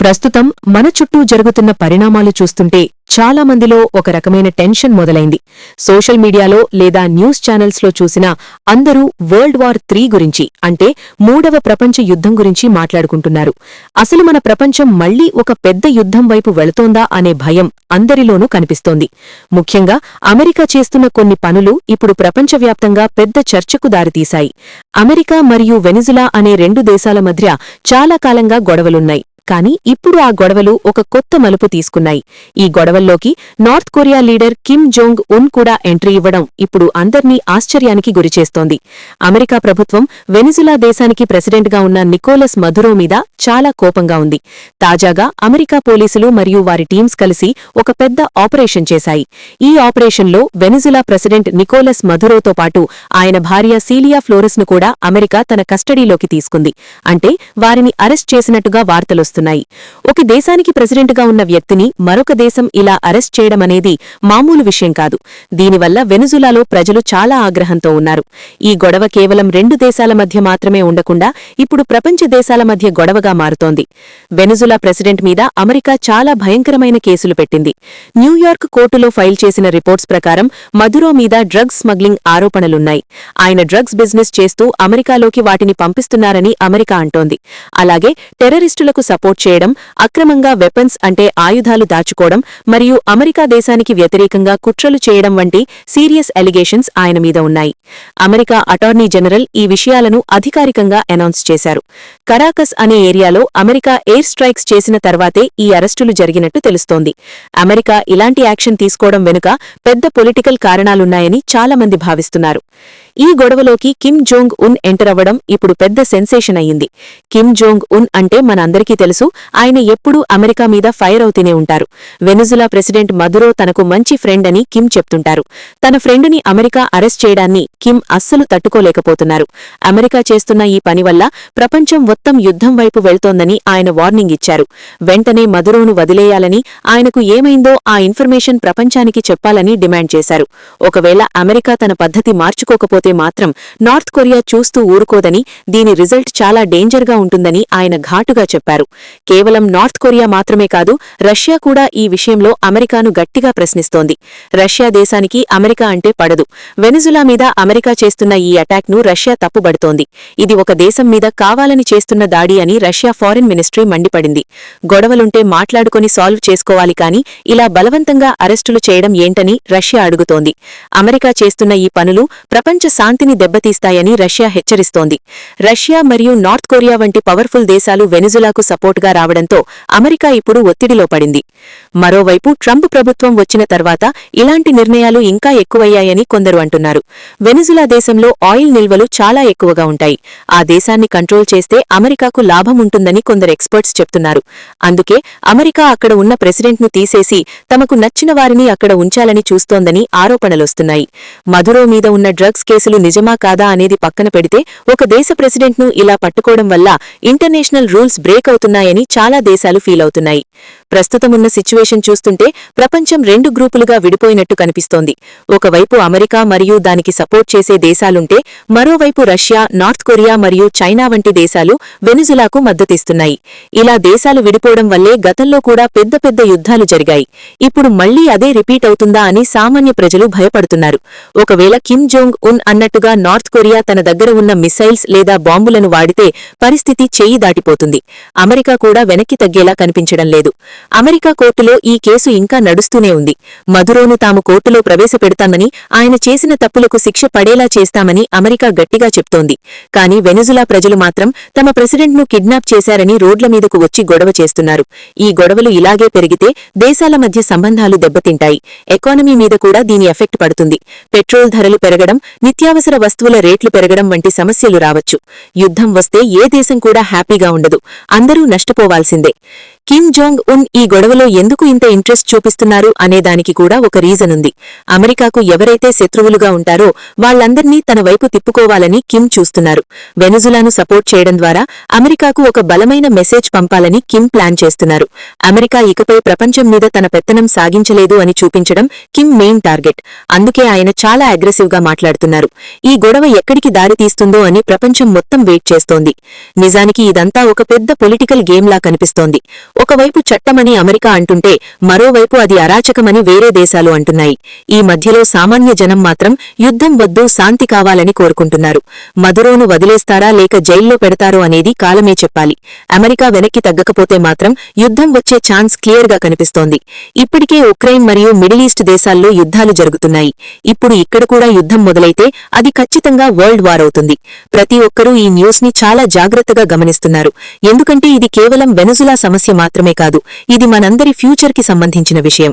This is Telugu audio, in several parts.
ప్రస్తుతం మన చుట్టూ జరుగుతున్న పరిణామాలు చూస్తుంటే చాలా మందిలో ఒక రకమైన టెన్షన్ మొదలైంది. సోషల్ మీడియాలో లేదా న్యూస్ ఛానల్స్లో చూసినా అందరూ వరల్డ్ వార్ త్రీ గురించి అంటే మూడవ ప్రపంచ యుద్ధం గురించి మాట్లాడుకుంటున్నారు. అసలు మన ప్రపంచం మళ్ళీ ఒక పెద్ద యుద్ధం వైపు వెళుతోందా అనే భయం అందరిలోనూ కనిపిస్తోంది. ముఖ్యంగా అమెరికా చేస్తున్న కొన్ని పనులు ఇప్పుడు ప్రపంచవ్యాప్తంగా పెద్ద చర్చకు దారితీశాయి. అమెరికా మరియు వెనిజులా అనే రెండు దేశాల మధ్య చాలా కాలంగా గొడవలున్నాయి. కానీ ఇప్పుడు ఆ గొడవలు ఒక కొత్త మలుపు తీసుకున్నాయి. ఈ గొడవల్లోకి North Korea leader Kim Jong Un కూడా ఎంట్రీ ఇవ్వడం ఇప్పుడు అందర్నీ ఆశ్చర్యానికి గురిచేస్తోంది అమెరికా ప్రభుత్వం వెనిజులా దేశానికి ప్రెసిడెంట్గా ఉన్న నికోలస్ మధురో మీద చాలా కోపంగా ఉంది. తాజాగా అమెరికా పోలీసులు మరియు వారి టీమ్స్ కలిసి ఒక పెద్ద ఆపరేషన్ చేశాయి. ఈ ఆపరేషన్లో వెనిజులా ప్రెసిడెంట్ నికోలస్ మధురోతో పాటు ఆయన భార్య సీలియా ఫ్లోరెస్ను కూడా అమెరికా తన కస్టడీలోకి తీసుకుంది. అంటే వారిని అరెస్ట్ చేసినట్టుగా చేస్తున్నాయి ఒక దేశానికి ప్రెసిడెంట్గా ఉన్న వ్యక్తిని మరొక దేశం ఇలా అరెస్ట్ చేయడం అనేది మామూలు విషయం కాదు. దీనివల్ల వెనుజులాలో ప్రజలు చాలా ఆగ్రహంతో ఉన్నారు. ఈ గొడవ కేవలం రెండు దేశాల మధ్య మాత్రమే ఉండకుండా ఇప్పుడు ప్రపంచ దేశాల మధ్య గొడవగా మారుతోంది. వెనుజులా ప్రెసిడెంట్ మీద అమెరికా చాలా భయంకరమైన కేసులు పెట్టింది. న్యూయార్క్ కోర్టులో ఫైల్ చేసిన రిపోర్ట్స్ ప్రకారం మధురో మీద డ్రగ్స్ స్మగ్లింగ్ ఆరోపణలున్నాయి. ఆయన డ్రగ్స్ బిజినెస్ చేస్తూ అమెరికాలోకి వాటిని పంపిస్తున్నారని అమెరికా అంటోంది. అలాగే టెర్రరిస్టులకు సపోర్ట్ చేయడం అక్రమంగా వెపన్స్ అంటే ఆయుధాలు దాచుకోవడం మరియు అమెరికా దేశానికి వ్యతిరేకంగా కుట్రలు చేయడం వంటి సీరియస్ ఎలిగేషన్స్ ఆయన మీద ఉన్నాయి. అమెరికా అటార్నీ జనరల్ ఈ విషయాలను అధికారికంగా అనౌన్స్ చేశారు. కరాకస్ అనే ఏరియాలో అమెరికా ఎయిర్ స్ట్రైక్స్ చేసిన తర్వాతే ఈ అరెస్టులు జరిగినట్టు తెలుస్తోంది. అమెరికా ఇలాంటి యాక్షన్ తీసుకోవడం వెనుక పెద్ద పొలిటికల్ కారణాలున్నాయని చాలామంది భావిస్తున్నారు. ఈ గొడవలోకి కిమ్ జోంగ్ ఉన్ ఎంటర్ అవ్వడం ఇప్పుడు పెద్ద సెన్సేషన్ అయ్యింది. కిమ్ జోంగ్ ఉన్ అంటే మనందరికీ తెలుసు ఆయన ఎప్పుడూ అమెరికా మీద ఫైర్ అవుతూనే ఉంటారు. వెనుజులా ప్రెసిడెంట్ మదురో తనకు మంచి ఫ్రెండ్ అని కిమ్ చెప్తుంటారు. తన ఫ్రెండుని అమెరికా అరెస్ట్ చేయడాన్ని కిమ్ అస్సలు తట్టుకోలేకపోతున్నారు. అమెరికా చేస్తున్న ఈ పని వల్ల ప్రపంచం మొత్తం యుద్ధం వైపు వెళ్తోందని ఆయన వార్నింగ్ ఇచ్చారు. వెంటనే మదురోను వదిలేయాలని ఆయనకు ఏమైందో ఆ ఇన్ఫర్మేషన్ ప్రపంచానికి చెప్పాలని డిమాండ్ చేశారు. ఒకవేళ అమెరికా తన పద్ధతి మార్చుకోకపోతే మాత్రం నార్త్ కొరియా చూస్తూ ఊరుకోదని దీని రిజల్ట్ చాలా డేంజర్గా ఉంటుందని ఆయన ఘాటుగా చెప్పారు. కేవలం నార్త్ కొరియా మాత్రమే కాదు రష్యా కూడా ఈ విషయంలో అమెరికాను గట్టిగా ప్రశ్నిస్తోంది. రష్యా దేశానికి అమెరికా అంటే పడదు. వెనుజులా మీద అమెరికా చేస్తున్న ఈ అటాక్ను రష్యా తప్పుబడుతోంది. ఇది ఒక దేశం మీద కావాలని చేస్తున్న దాడి అని రష్యా ఫారిన్ మినిస్ట్రీ మండిపడింది. గొడవలుంటే మాట్లాడుకొని సాల్వ్ చేసుకోవాలి కాని ఇలా బలవంతంగా అరెస్టులు చేయడం ఏంటని రష్యా అడుగుతోంది. అమెరికా చేస్తున్న ఈ పనులు ప్రపంచ శాంతిని దెబ్బతీస్తాయని రష్యా హెచ్చరిస్తోంది. రష్యా మరియు నార్త్ కొరియా వంటి పవర్ఫుల్ దేశాలు వెనుజులాకు సపోర్టుగా రావడంతో అమెరికా ఇప్పుడు ఒత్తిడిలో పడింది. మరోవైపు ట్రంప్ ప్రభుత్వం వచ్చిన తర్వాత ఇలాంటి నిర్ణయాలు ఇంకా ఎక్కువయ్యాయని కొందరు అంటున్నారు. వెనుజులా దేశంలో ఆయిల్ నిల్వలు చాలా ఎక్కువగా ఉంటాయి. ఆ దేశాన్ని కంట్రోల్ చేస్తే అమెరికాకు లాభం ఉంటుందని కొందరు ఎక్స్పర్ట్స్ చెప్తున్నారు. అందుకే అమెరికా అక్కడ ఉన్న ప్రెసిడెంట్ను తీసేసి తమకు నచ్చిన వారిని అక్కడ ఉంచాలని చూస్తోందని ఆరోపణలొస్తున్నాయి. మధురో మీద ఉన్న డ్రగ్స్ కేసులు నిజమా కాదా అనేది పక్కన పెడితే ఒక దేశ ప్రెసిడెంట్ను ఇలా పట్టుకోవడం వల్ల ఇంటర్నేషనల్ రూల్స్ బ్రేక్ అవుతున్నాయని చాలా దేశాలు ఫీల్ అవుతున్నాయి. ప్రస్తుతమున్న సిచ్యువేషన్ చూస్తుంటే ప్రపంచం రెండు గ్రూపులుగా విడిపోయినట్టు కనిపిస్తోంది. ఒకవైపు అమెరికా మరియు దానికి సపోర్ట్ చేసే దేశాలుంటే మరోవైపు రష్యా నార్త్ కొరియా మరియు చైనా వంటి దేశాలు వెనుజులాకు మద్దతిస్తున్నాయి. ఇలా దేశాలు విడిపోవడం వల్లే గతంలో కూడా పెద్ద పెద్ద యుద్ధాలు జరిగాయి. ఇప్పుడు మళ్ళీ అదే రిపీట్ అవుతుందా అని సామాన్య ప్రజలు భయపడుతున్నారు. ఒకవేళ కిమ్ జోంగ్ ఉన్ అన్నట్టుగా నార్త్ కొరియా తన దగ్గర ఉన్న మిసైల్స్ లేదా బాంబులను వాడితే పరిస్థితి చేయి దాటిపోతుంది. అమెరికా కూడా వెనక్కి తగ్గేలా కనిపించడం లేదు. అమెరికా కోర్టులో ఈ కేసు ఇంకా నడుస్తూనే ఉంది. మధురోను తాము కోర్టులో ప్రవేశపెడతామని ఆయన చేసిన తప్పులకు శిక్ష పడేలా చేస్తామని అమెరికా గట్టిగా చెప్తోంది. కానీ వెనుజులా ప్రజలు మాత్రం తమ ప్రెసిడెంట్ను కిడ్నాప్ చేశారని రోడ్ల మీదకు వచ్చి గొడవ చేస్తున్నారు. ఈ గొడవలు ఇలాగే పెరిగితే దేశాల మధ్య సంబంధాలు దెబ్బతింటాయి. ఎకానమీ మీద కూడా దీని ఎఫెక్ట్ పడుతుంది. పెట్రోల్ ధరలు పెరగడం నిత్యావసర వస్తువుల రేట్లు పెరగడం వంటి సమస్యలు రావచ్చు. యుద్ధం వస్తే ఏ దేశం కూడా హ్యాపీగా ఉండదు. అందరూ నష్టపోవాల్సిందే. కిమ్ జోంగ్ ఉన్ ఈ గొడవలో ఎందుకు ఇంత ఇంట్రెస్ట్ చూపిస్తున్నారు అనేదానికి కూడా ఒక రీజన్ ఉంది. అమెరికాకు ఎవరైతే శత్రువులుగా ఉంటారో వాళ్ళందర్నీ తన వైపు తిప్పుకోవాలని కిమ్ చూస్తున్నారు. వెనుజులాను సపోర్ట్ చేయడం ద్వారా అమెరికాకు ఒక బలమైన మెసేజ్ పంపాలని కిమ్ ప్లాన్ చేస్తున్నారు. అమెరికా ఇకపై ప్రపంచం మీద తన పెత్తనం సాగించలేదు అని చూపించడం కిమ్ మెయిన్ టార్గెట్ అందుకే ఆయన చాలా అగ్రెసివ్గా మాట్లాడుతున్నారు. ఈ గొడవ ఎక్కడికి దారి తీస్తుందో అని ప్రపంచం మొత్తం వెయిట్ చేస్తోంది. నిజానికి ఇదంతా ఒక పెద్ద పొలిటికల్ గేమ్లా కనిపిస్తోంది. ఒకవైపు చట్టమని అమెరికా అంటుంటే మరోవైపు అది అరాచకమని వేరే దేశాలు అంటున్నాయి. ఈ మధ్యలో సామాన్య జనం మాత్రం యుద్ధం వద్దు శాంతి కావాలని కోరుకుంటున్నారు. మదురోను వదిలేస్తారా లేక జైల్లో పెడతారో అనేది కాలమే చెప్పాలి. అమెరికా వెనక్కి తగ్గకపోతే మాత్రం యుద్ధం వచ్చే ఛాన్స్ క్లియర్గా కనిపిస్తోంది. ఇప్పటికే ఉక్రెయిన్ మరియు మిడిల్ ఈస్ట్ దేశాల్లో యుద్ధాలు జరుగుతున్నాయి. ఇప్పుడు ఇక్కడ కూడా యుద్ధం మొదలైతే అది ఖచ్చితంగా వరల్డ్ వార్ అవుతుంది. ప్రతి ఒక్కరూ ఈ న్యూస్ని చాలా జాగ్రత్తగా గమనిస్తున్నారు. ఎందుకంటే ఇది కేవలం వెనుజులా సమస్య మాత్రమే కాదు ఇది మనందరి ఫ్యూచర్కి సంబంధించిన విషయం.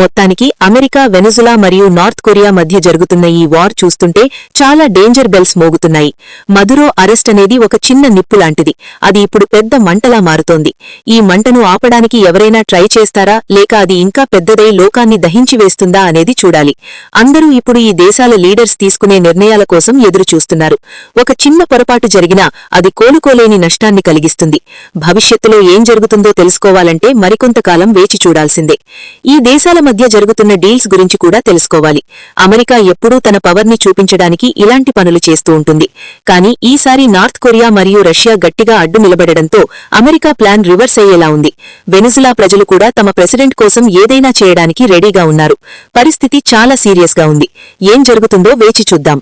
మొత్తానికి అమెరికా వెనుజులా మరియు నార్త్ కొరియా మధ్య జరుగుతున్న ఈ వార్ చూస్తుంటే చాలా డేంజర్ బెల్స్ మోగుతున్నాయి. మదురో అరెస్ట్ అనేది ఒక చిన్న నిప్పు లాంటిది. అది ఇప్పుడు పెద్ద మంటలా మారుతోంది. ఈ మంటను ఆపడానికి ఎవరైనా ట్రై చేస్తారా? లేక అది ఇంకా పెద్దదై లోకాన్ని దహించి వేస్తుందా అనేది చూడాలి. అందరూ ఇప్పుడు ఈ దేశాల లీడర్స్ తీసుకునే నిర్ణయాల కోసం ఎదురుచూస్తున్నారు. ఒక చిన్న పొరపాటు జరిగినా అది కోలుకోలేని నష్టాన్ని కలిగిస్తుంది. భవిష్యత్తులో ఏం జరుగుతుందో తెలుసుకోవాలంటే మరికొంతకాలం వేచి చూడాల్సిందే. ఈ దేశాల మధ్య జరుగుతున్న డీల్స్ గురించి కూడా తెలుసుకోవాలి. అమెరికా ఎప్పుడూ తన పవర్ని చూపించడానికి ఇలాంటి పనులు చేస్తూ ఉంటుంది. కానీ ఈసారి నార్త్ కొరియా మరియు రష్యా గట్టిగా అడ్డు నిలబడడంతో అమెరికా ప్లాన్ రివర్స్ అయ్యేలా ఉంది. వెనుజులా ప్రజలు కూడా తమ ప్రెసిడెంట్ కోసం ఏదైనా చేయడానికి రెడీగా ఉన్నారు. పరిస్థితి చాలా సీరియస్గా ఉంది. ఏం జరుగుతుందో వేచి చూద్దాం.